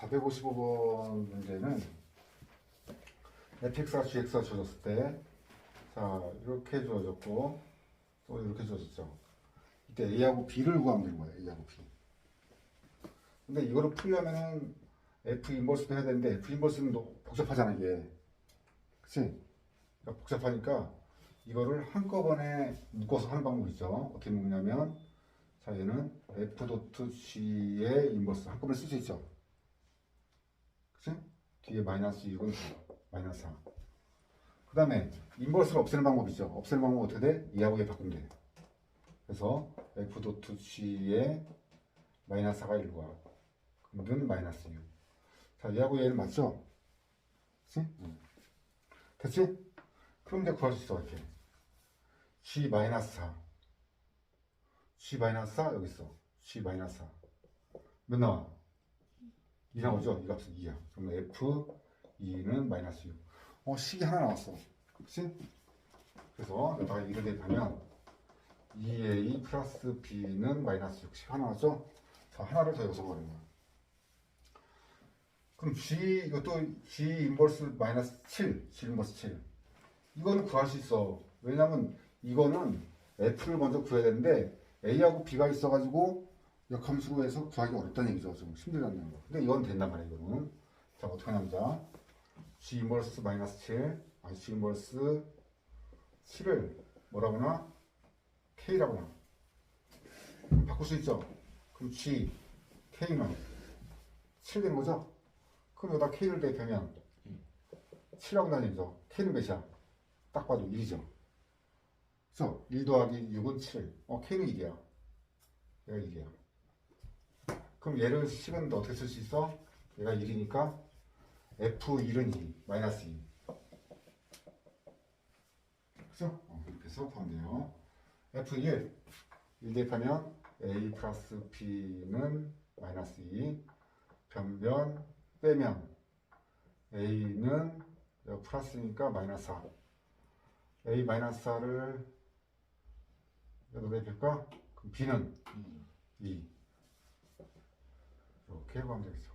455번 문제는 fx와 gx가 주어졌을 때, 자, 이렇게 주어졌고, 또 이렇게 주어졌죠. 이때 a하고 b를 구하면 되는 거예요, a하고 b. 근데 이거를 풀려면은 f 인버스도 해야 되는데, f 인버스는 복잡하잖아, 이게. 그치? 그러니까 복잡하니까, 이거를 한꺼번에 묶어서 하는 방법이 있죠. 어떻게 묶냐면, 자, 얘는 f 도트 g의 인버스 한꺼번에 쓸 수 있죠. 그치? 뒤에 마이너스 6은 마이너스 4. 그 다음에 인버스를 없애는 방법이죠. 없애는 방법 어떻게 돼? 2하고 2 바꾸면 돼. 그래서 f 도트 g의 마이너스 4가 1과 는 마이너스 6. 자, 얘하고 얘는 맞죠? 그치? 응. 됐지? 그럼 이제 구할 수 있어, 이렇게. g 마이너스 4. g 마이너스 4 여기 있어. g 마이너스 4. 몇 나와? 2 나오죠? 이 값은 2야. 그러면 f 2는 마이너스 6. 어, 식이 하나 나왔어. 그치? 그래서 여기다가 2를 대입하면 2a 플러스 b는 마이너스 6식 하나 나왔죠? 자, 하나를 더 여기서 버리는 거야. 그럼 g, 이것도 g 인버스 마이너스 7, g 인버스 7. 이거는 구할 수 있어. 왜냐면 이거는 f를 먼저 구해야 되는데 a하고 b가 있어가지고 역함수로 해서 구하기 어렵다는 얘기죠. 좀 힘들다는 거. 근데 이건 된단 말이야, 이거는. 자, 어떻게 하냐면, 자, g 인버스 마이너스 7, 아니, g 인버스 7을 뭐라고 하나? k라고 하나. 바꿀 수 있죠? 그럼 g, k는 7 되는 거죠? 그럼 여기다 k를 대입하면 7하고 나는 얘기죠. k는 몇이야? 딱 봐도 1이죠. 그래서 1 더하기 6은 7. 어, k는 1이야. 얘가 1이야. 그럼 얘를 식은 어떻게 쓸 수 있어? 얘가 1이니까 F1은 2, 마이너스 2. 그죠? 어, 이렇게 해서 구하면 돼요. F1, 1 대입하면 A 플러스 B는 마이너스 2. 변변 빼면 A는 플러스니까 마이너스 4. A 마이너스 4를 여기다 대입할까? 그럼 B는 2. 되겠죠.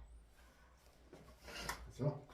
그죠?